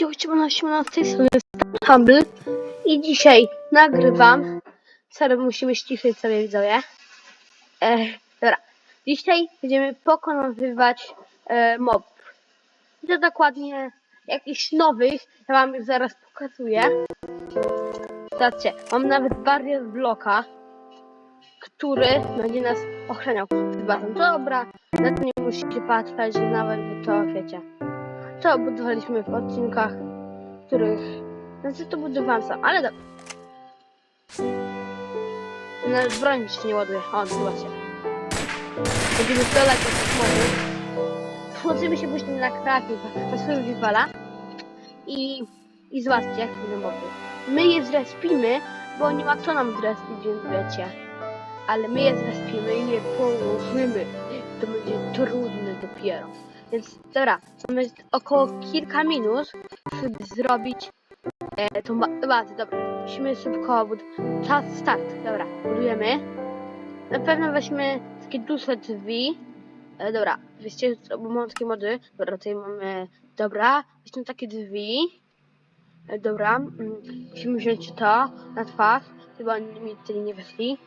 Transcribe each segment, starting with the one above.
Siemano, z tej strony jest Humble i dzisiaj nagrywam. Sorry, musimy ściszyć sobie widzowie. Dobra, dzisiaj będziemy pokonywać e, mobów. I to dokładnie jakichś nowych, ja wam już zaraz pokazuję. Zobaczcie, mam nawet barier bloka, który będzie nas ochraniał przed. Dobra, na to nie musicie patrzeć, nawet wy to wiecie. To budowaliśmy w odcinkach, w których... Znaczy to budowałem sam, ale dobra. Nawet broń się nie ładuje. O, zobaczcie. Będziemy strzelać do kosmosu. Wchodzimy się później na kreatyw, na swojego rywala. I... I zobaczcie, jak to będą mowy. My je zrespimy, bo nie ma kto nam zrespić, więc wiecie. Ale my je zrespimy i je położymy. To będzie trudne dopiero. Więc dobra, mamy około kilka minut, żeby zrobić e, tą ba bazę. Dobra, musimy szybko bud Czas start. Dobra, budujemy. Na pewno weźmy takie duże drzwi. E, dobra, wiecie, mam takie mody. Dobra, tutaj mamy. Dobra, weźmy takie drzwi. E, dobra, mm, musimy wziąć to na twarz. Chyba mi tutaj nie weszli.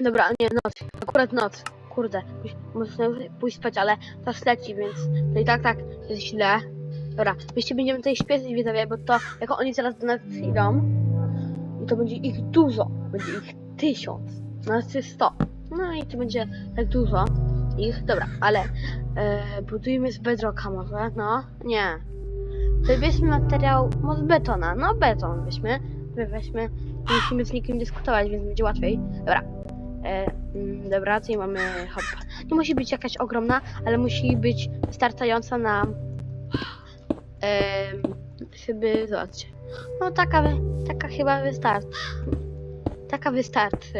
Dobra, nie, noc. Akurat noc. Kurde, muszę pójść spać, ale czas leci, więc to i tak, tak jest źle. Dobra, jeszcze będziemy tutaj śpieszyć widzowie, bo to, jak oni zaraz do nas przyjdą, i to będzie ich dużo, będzie ich tysiąc, znaczy sto. No i to będzie tak dużo ich, dobra, ale e, budujmy z bedrocka może, no, nie. To weźmy materiał, może betona, no beton weźmy, my weźmy, nie musimy z nikim dyskutować, więc będzie łatwiej. Dobra, E, dobra, tutaj mamy hop. Nie musi być jakaś ogromna, ale musi być starczająca nam. E, żeby, zobaczcie. No taka, taka chyba wystarczy. Taka wystarczy.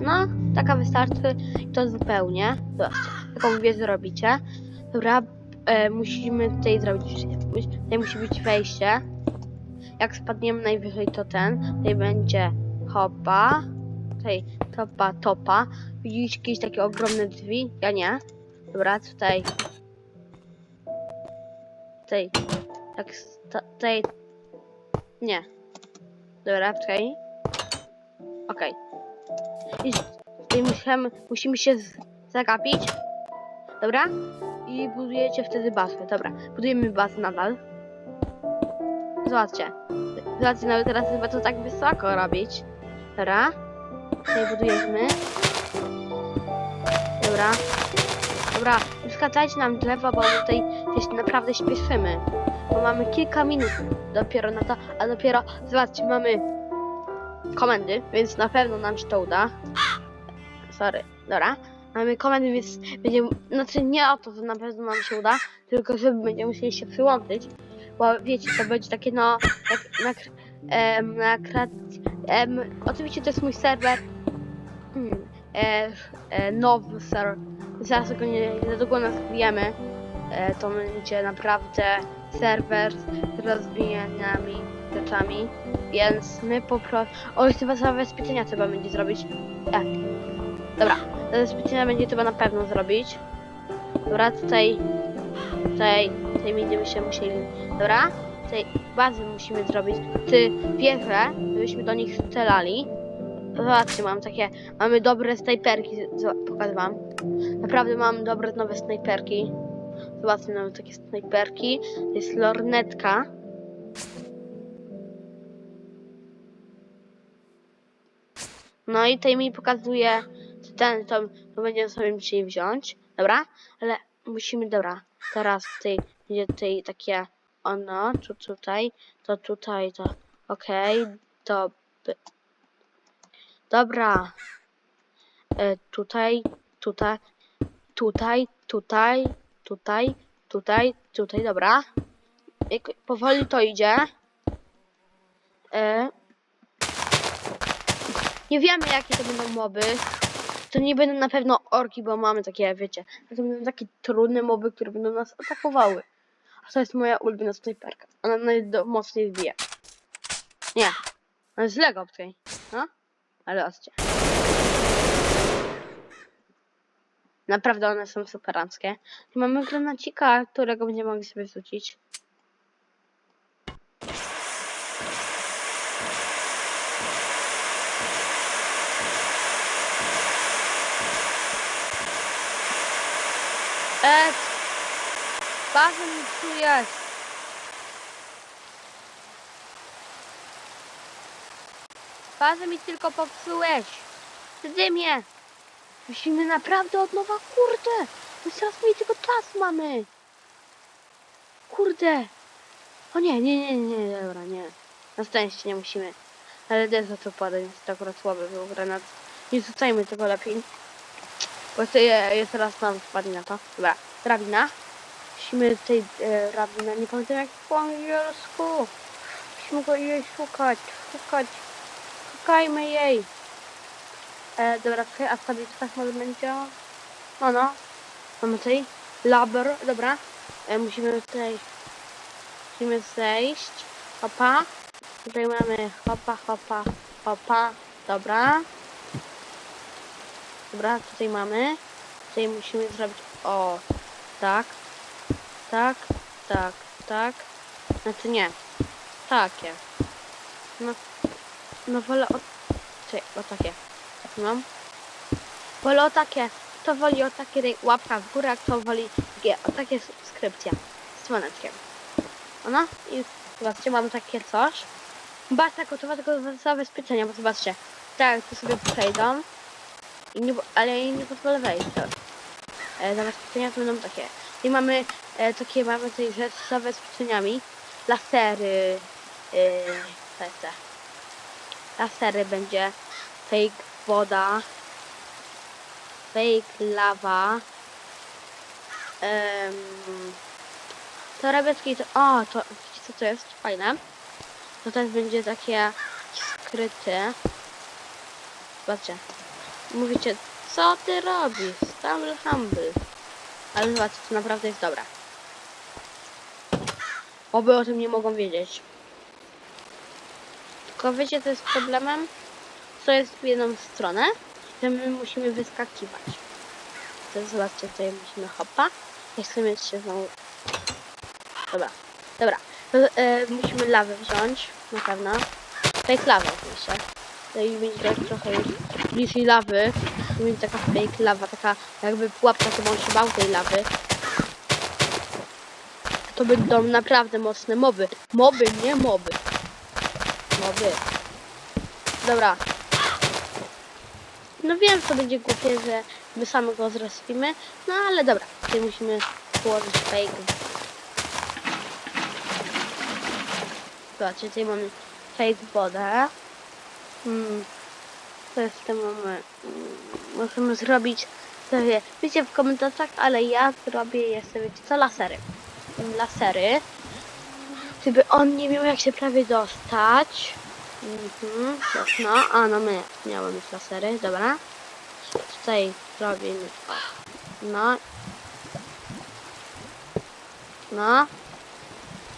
No, taka wystarczy i to zupełnie. Zobaczcie, taką wieżę zrobicie. Dobra, e, musimy tutaj zrobić, tutaj musi być wejście. Jak spadniemy najwyżej to ten, tutaj będzie hopa tutaj topa, topa. Widzisz jakieś takie ogromne drzwi? Ja nie. Dobra, tutaj. Tutaj. Tak, tutaj. Nie. Dobra, tutaj. Okej. I tutaj musimy, musimy się zagapić. Dobra? I budujecie wtedy bazę. Dobra, budujemy bazę nadal. Zobaczcie. Zobaczcie, nawet teraz chyba to tak wysoko robić. Dobra. Tutaj budujemy. Dobra. Dobra, nie nam drzewa, bo tutaj się naprawdę śpieszymy. Bo mamy kilka minut dopiero na to, a dopiero, zobaczcie, mamy komendy, więc na pewno nam się to uda. Sorry, dobra. Mamy komendy, więc będziemy, znaczy nie o to, że na pewno nam się uda, tylko żeby będziemy musieli się przyłączyć, bo wiecie, to będzie takie no, jak na, em, na em, oczywiście to jest mój serwer, hmm, e, e, nowy serwer, zaraz go nie, niedługo nazwiemy, e, to będzie naprawdę serwer z rozwijanymi rzeczami, więc my po prostu, o jeszcze was zabezpieczenia trzeba będzie zrobić, tak, dobra, zabezpieczenia będzie trzeba na pewno zrobić, dobra, tutaj, tutaj, tutaj będziemy się musieli, dobra, tutaj bazy musimy zrobić, ty wieże, żebyśmy do nich strzelali, Zobaczcie, mam takie, mamy dobre snajperki, wam. Naprawdę mam dobre nowe snajperki. Zobaczcie, mamy takie snajperki. To jest lornetka. No i tutaj mi pokazuje, ten, to, to będziemy sobie musieli wziąć. Dobra? Ale musimy, dobra. Teraz tutaj będzie tutaj takie ono, tu tutaj, to tutaj, to okej, to Dobra. E, tutaj, tutaj, tutaj, tutaj, tutaj, tutaj, tutaj, dobra. Jak powoli to idzie. E, nie wiemy jakie to będą moby. To nie będą na pewno orki, bo mamy takie, wiecie, to będą takie trudne moby, które będą nas atakowały. A to jest moja ulubiona snajperka. Ona najmocniej bije. Nie. Ona jest Lego tutaj. No? Ale oscie. Naprawdę one są superanckie. Mamy granacika, którego będziemy mogli sobie rzucić. Ed! Bardzo mi czujesz! Bazę mi tylko popsułeś! Dymie! Musimy naprawdę od nowa, kurde! My coraz mniej tego czasu mamy! Kurde! O nie, nie, nie, nie, dobra, nie. Na szczęście nie musimy. Ale też za to pada, więc to akurat słaby był granat. Nie rzucajmy tego lepiej. Bo to je- jest teraz nam wpadnie na to. Dobra, drabina. Musimy tej e, nie pamiętam jak po angielsku. Musimy go jej szukać, szukać. Szukajmy jej. E, dobra, a w tabliczkach może będzie? No, no. Mamy tutaj labor, dobra. E, musimy tutaj, musimy zejść. Hopa. Tutaj mamy hopa, hopa, hopa. Dobra. Dobra, tutaj mamy. Tutaj musimy zrobić, o, tak. Tak, tak, tak. Znaczy nie. Takie. No, no wolę o... O takie. Mam. Wolę o takie. Kto woli o takie łapka w górę, kto woli G. O takie subskrypcja. Z dzwoneczkiem. Ono. I zobaczcie, mam takie coś. Tak gotowa tylko do zabezpieczenia, bo zobaczcie. Tak, tu sobie przejdą. I nie, ale nie pozwolę wejść. To. E, zabezpieczenia to będą takie. I mamy e, takie, mamy tutaj rzeczy z zabezpieczeniami. Lasery. Co jeszcze? Lasery będzie. Fake woda. Fake lawa. Um, Torebeczki to... O, to... Co to jest? Fajne. To też będzie takie skryte. Zobaczcie. Mówicie, co ty robisz? Stumble humble. Ale zobaczcie, to naprawdę jest dobre. Oby o tym nie mogą wiedzieć. Tylko wiecie, co jest problemem? Co jest w jedną stronę, że my musimy wyskakiwać. To zobaczcie, tutaj musimy hopa. Nie chcemy się znowu... Dobra, dobra. To, e, musimy lawę wziąć, na pewno. Fake lawę oczywiście. No i będzie tak trochę już bliżej lawy. To będzie taka fake lawa, taka jakby pułapka, to bym się bał tej lawy. To będą naprawdę mocne moby. Moby, nie moby. Moby. Dobra. No wiem, to będzie głupie, że my sami go zrespimy. No ale dobra. Tutaj musimy położyć fake. Zobaczcie, tutaj mamy fake wodę. Hmm. To jest tym mamy. Możemy zrobić sobie, wiecie w komentarzach, ale ja zrobię jeszcze, wiecie co, lasery. Lasery. Żeby on nie miał jak się prawie dostać. Mhm, no, a no my miałem już lasery, dobra. Tutaj robimy. No. No.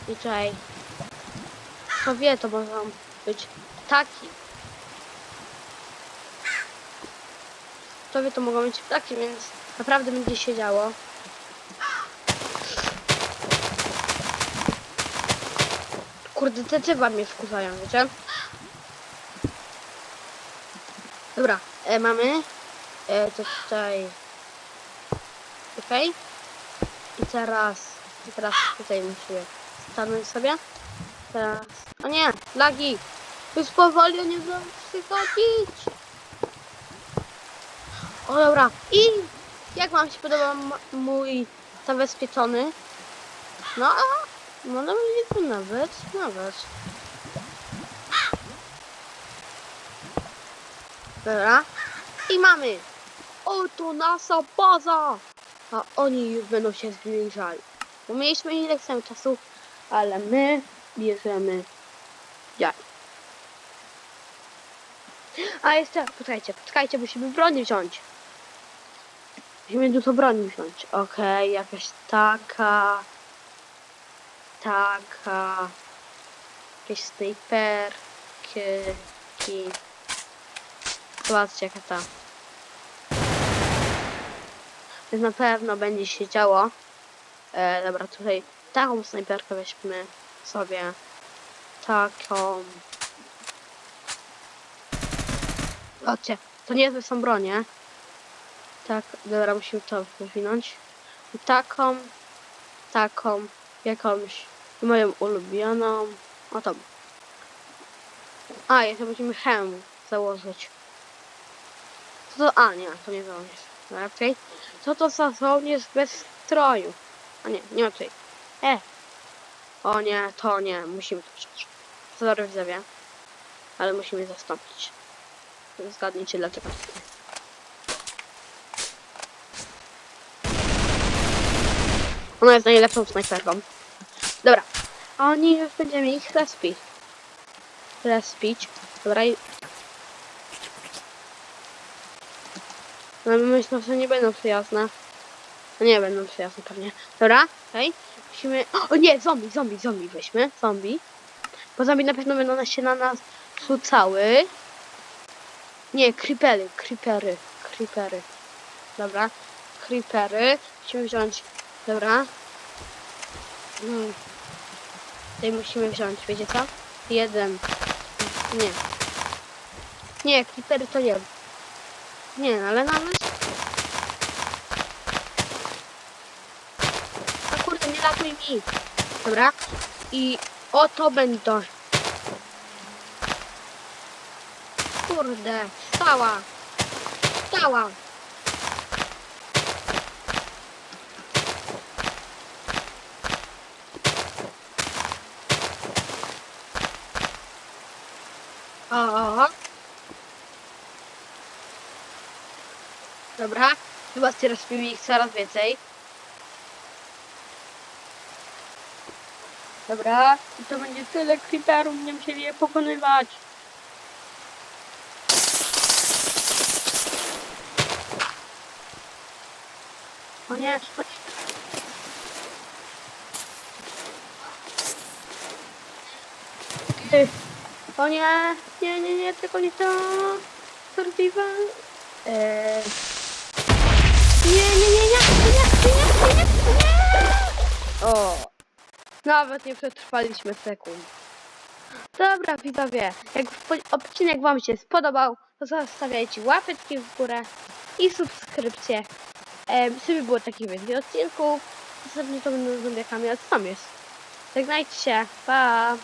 I tutaj. Kto wie, to mogą być taki. Kto wie, to mogą być ptaki, więc naprawdę będzie się działo. Kurde, te drzewa mnie wkurzają, wiecie? Dobra, e, mamy. E, to tutaj. Okej. I teraz. I teraz tutaj musimy stanąć sobie. Teraz. O nie, lagi! Już powoli nie przychodzić. O dobra. I jak wam się podoba mój zabezpieczony? No, no no to nawet, nawet. Dobra. I mamy. Oto nasza baza. A oni już będą się zbliżali. Bo mieliśmy ile chcemy czasu, ale my bierzemy jaj. A jeszcze, poczekajcie, poczekajcie, musimy broń wziąć. Musimy dużo broni wziąć. Okej, jakaś taka. Taka. Jakieś snajperki. ki- Zobaczcie jaka ta. więc na pewno będzie się działo. E, dobra, tutaj taką snajperkę weźmy sobie. Taką. Chodźcie, to nie są bronie. Tak, dobra, musimy to wywinąć. I taką, taką, jakąś moją ulubioną. O tą. A, jeszcze musimy hełm założyć. Co to? A, nie, to nie żołnierz. Raczej. Co to za żołnierz bez stroju? A nie, nie tutaj. E! O nie, to nie, musimy to przeczytać. Sorry widzowie, ale musimy zastąpić. Zgadnijcie dlaczego. Ona jest najlepszą snajperką. Dobra, a oni już będziemy ich respić. Respić. Dobra, i... No myślę, że nie będą przyjazne. No nie będą przyjazne pewnie. Dobra, okej. Musimy... O nie, zombie, zombie, zombie weźmy. Zombie. Bo zombie na pewno będą się na nas rzucały. Nie, creepery, creepery, creepery. Dobra, creepery. Musimy wziąć... Dobra. Hmm. Tutaj musimy wziąć, wiecie co? Jeden. Nie. Nie, creepery to nie. Nie, ale nawet... No kurde, nie latuj mi. Dobra. I oto będą. Kurde, stała. Stała. O. Dobra, zobaczcie, rozpimy ich coraz więcej. Dobra, i to będzie tyle creeperów, nie musieli je pokonywać. O nie. Ty. O nie, nie, nie, nie, tylko nie to. Survival. Eee. Nie, nie, nie, nie, nie, nie, nie, nie, nie. O. Nawet nie przetrwaliśmy sekund. Dobra, widzowie, jak odcinek Wam się spodobał, to zostawiajcie łapeczki w górę i subskrypcję. Ehm, żeby było takich więcej odcinków. Następnie to będą zombiakami, ale co tam jest? Żegnajcie się, pa!